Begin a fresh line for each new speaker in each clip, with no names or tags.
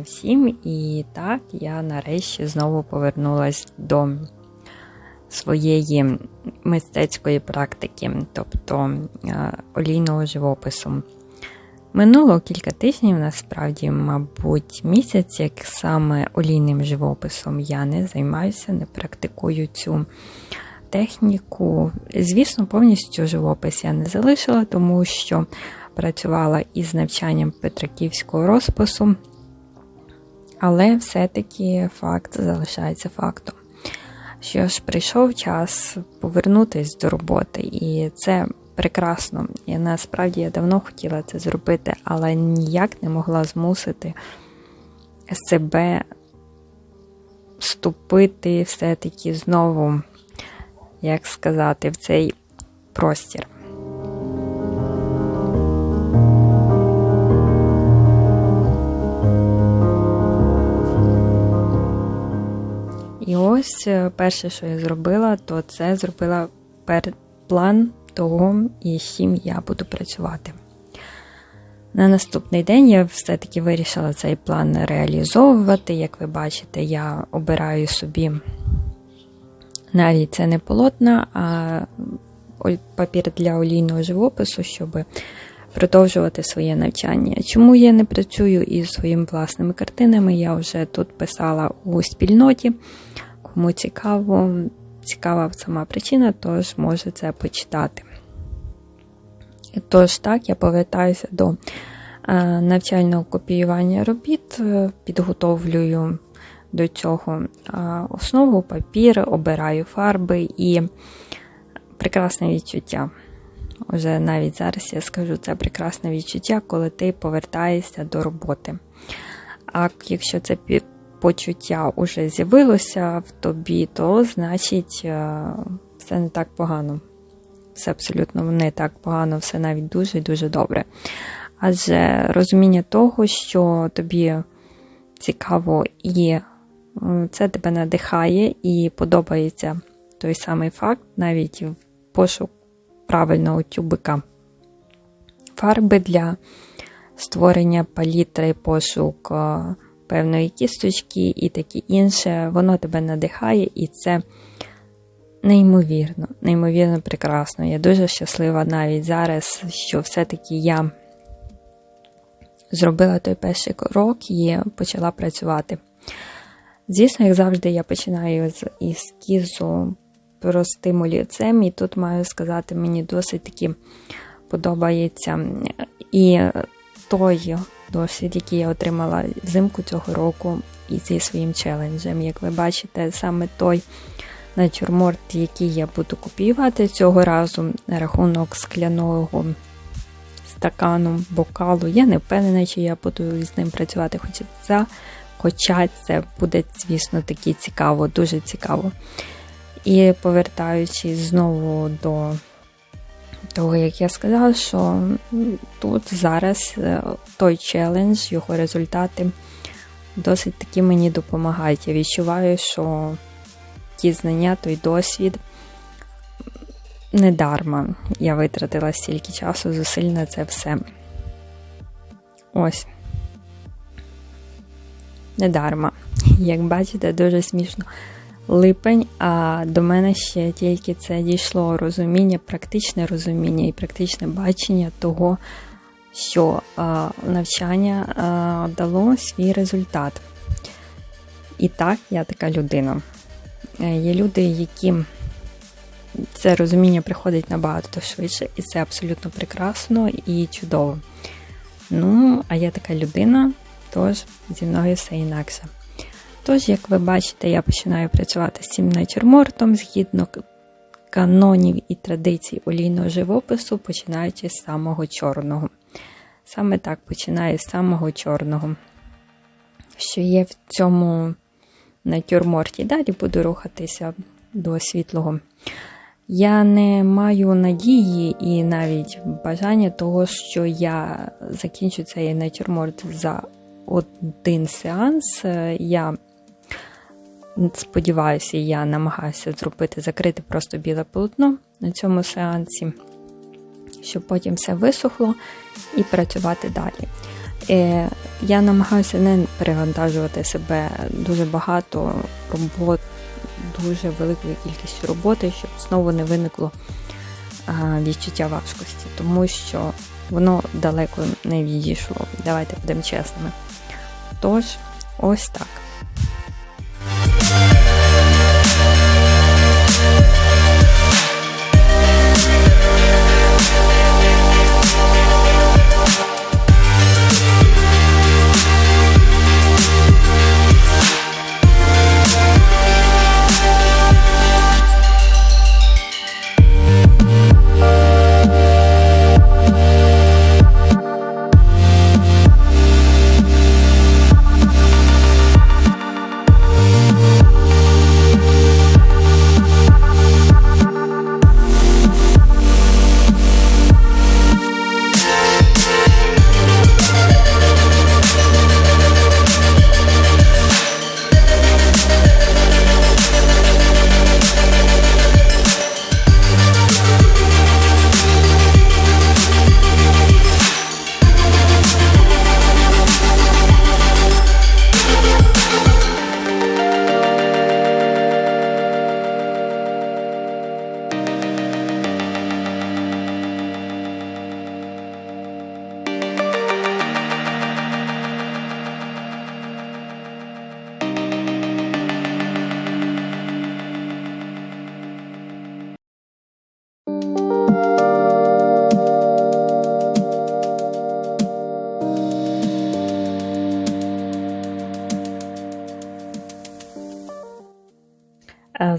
всім! І так, я нарешті знову повернулася до своєї мистецької практики, тобто е, олійного живопису. Минуло кілька тижнів, насправді, мабуть, місяць, як саме олійним живописом я не займаюся, не практикую цю техніку. Звісно, повністю живопис я не залишила, тому що працювала із навчанням Петраківського розпису, але все-таки факт залишається фактом. Що ж, прийшов час повернутися до роботи, і це прекрасно. І насправді я давно хотіла це зробити, але ніяк не могла змусити себе вступити все-таки знову, як сказати, в цей простір. Перше, що я зробила, то це зробила план того, і з чим я буду працювати. На наступний день я все-таки вирішила цей план реалізовувати. Як ви бачите, я обираю собі навіть це не полотна, а папір для олійного живопису, щоб продовжувати своє навчання. Чому я не працюю із своїми власними картинами? Я вже тут писала у спільноті. Кому цікаво, цікава сама причина, тож може це почитати. Тож так, я повертаюся до е, навчального копіювання робіт, е, підготовлюю до цього основу, папір, обираю фарби і прекрасне відчуття. Уже навіть зараз я скажу, це прекрасне відчуття, коли ти повертаєшся до роботи. А якщо це почуття вже з'явилося в тобі, то значить е, все не так погано. Все абсолютно не так погано, все навіть дуже дуже добре. Адже розуміння того, що тобі цікаво і це тебе надихає і подобається той самий факт, навіть в пошук правильного тюбика. Фарби для створення палітри, пошук е, певної кісточки і таке інше, воно тебе надихає, і це неймовірно, неймовірно прекрасно. Я дуже щаслива навіть зараз, що все-таки я зробила той перший крок і почала працювати. Звісно, як завжди, я починаю з ескізу простим олівцем, і тут маю сказати, мені досить таки подобається. І той досвід, який я отримала взимку цього року і зі своїм челенджем. Як ви бачите, саме той натюрморт, який я буду копіювати цього разу на рахунок скляного стакану, бокалу. Я не впевнена, чи я буду з ним працювати, хоча це, хоча це буде, звісно, таки цікаво, дуже цікаво. І повертаючись знову до того, як я сказала, що тут зараз е, той челендж, його результати досить таки мені допомагають. Я відчуваю, що ті знання, той досвід недарма. Я витратила стільки часу, зусиль на це все. Ось. Недарма. Як бачите, дуже смішно липень, а до мене ще тільки це дійшло розуміння, практичне розуміння і практичне бачення того, що навчання дало свій результат. І так, я така людина. Е, є люди, які це розуміння приходить набагато швидше, і це абсолютно прекрасно і чудово. Ну, а я така людина, тож зі мною все інакше. Тож, як ви бачите, я починаю працювати з цим натюрмортом згідно канонів і традицій олійного живопису, починаючи з самого чорного. Саме так починаю з самого чорного, що є в цьому натюрморті. Далі буду рухатися до світлого. Я не маю надії і навіть бажання того, що я закінчу цей натюрморт за один сеанс. Я сподіваюся, я намагаюся зробити, закрити просто біле полотно на цьому сеансі, щоб потім все висохло і працювати далі. Е, Я намагаюся не перевантажувати себе дуже багато робот, дуже великою кількістю роботи, щоб знову не виникло відчуття важкості, тому що воно далеко не відійшло. Давайте будемо чесними. Тож, ось так.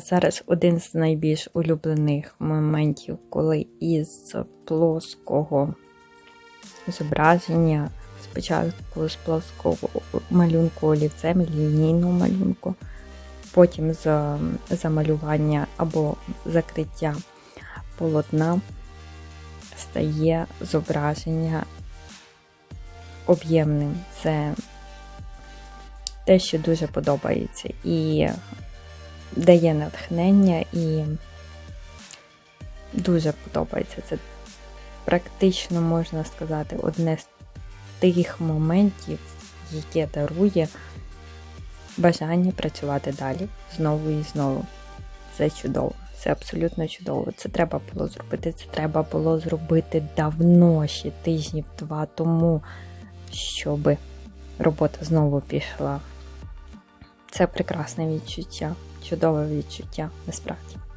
Зараз один з найбільш улюблених моментів, коли із плоского зображення, спочатку з плоского малюнку олівцем, лінійного малюнку, потім з замалювання або закриття полотна стає зображення об'ємним. Це те, що дуже подобається. І дає натхнення і дуже подобається. Це практично, можна сказати, одне з тих моментів, яке дарує бажання працювати далі знову і знову. Це чудово, це абсолютно чудово. Це треба було зробити. Це треба було зробити давно, ще тижнів два тому, щоб робота знову пішла. Це прекрасне відчуття чудове відчуття насправді.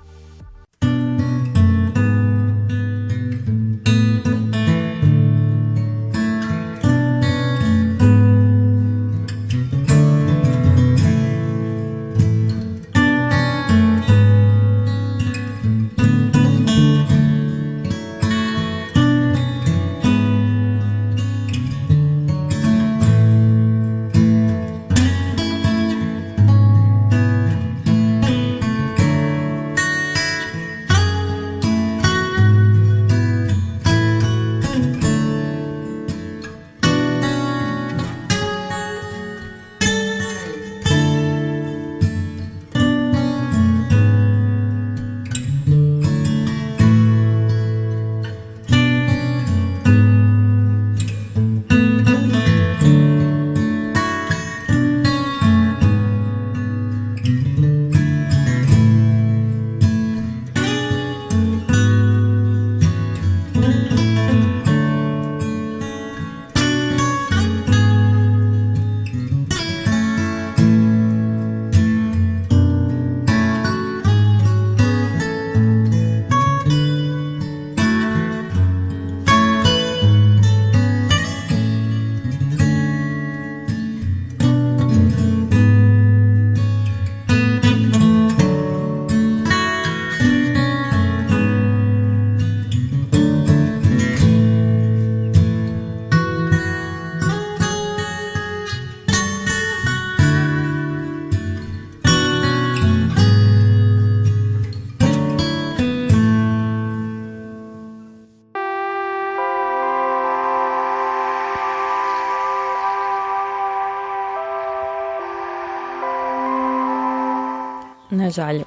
На жаль,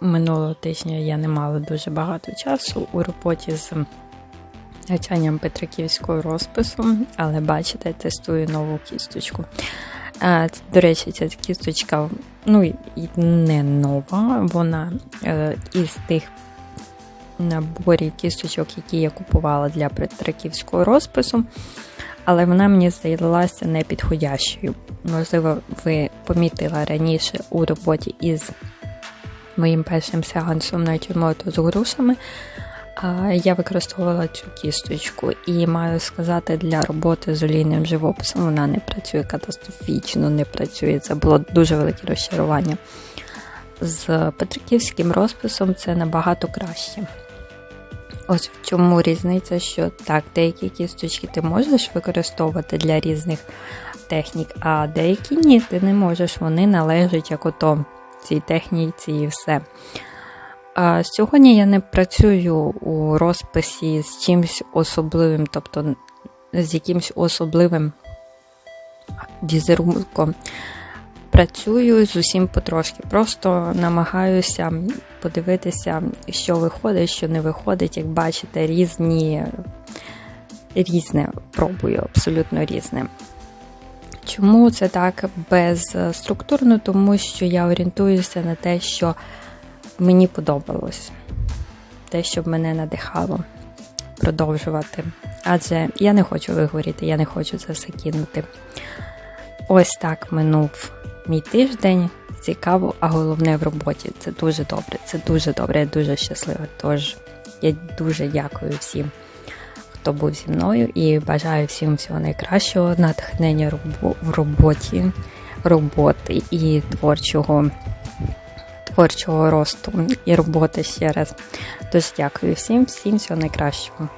минулого тижня я не мала дуже багато часу у роботі з навчанням Петриківського розпису, але бачите, тестую нову кісточку. До речі, ця кісточка ну, не нова, вона е, із тих наборів кісточок, які я купувала для Петриківського розпису, але вона мені здалася непідходящою. Можливо, ви помітили раніше у роботі із моїм першим сеансом на тюрмоту з грушами. Я використовувала цю кісточку і маю сказати, для роботи з олійним живописом вона не працює катастрофічно, не працює. Це було дуже велике розчарування. З Петриківським розписом це набагато краще. Ось в чому різниця, що так, деякі кісточки ти можеш використовувати для різних технік, а деякі ні, ти не можеш. Вони належать як ото цій техніці і все. Сьогодні я не працюю у розписі з чимось особливим, тобто з якимось особливим візерунком. Працюю з усім потрошки. Просто намагаюся подивитися, що виходить, що не виходить. Як бачите, різні різне пробую, абсолютно різне. Чому це так безструктурно? Тому що я орієнтуюся на те, що мені подобалось, те, що мене надихало продовжувати. Адже я не хочу вигоріти, я не хочу це все кинути. Ось так минув мій тиждень. Цікаво, а головне в роботі. Це дуже добре. Це дуже добре, я дуже щаслива. Тож я дуже дякую всім, хто був зі мною, і бажаю всім всього найкращого, натхнення в роботі, роботи і творчого творчого росту і роботи ще раз. Тож дякую всім, всім всього найкращого.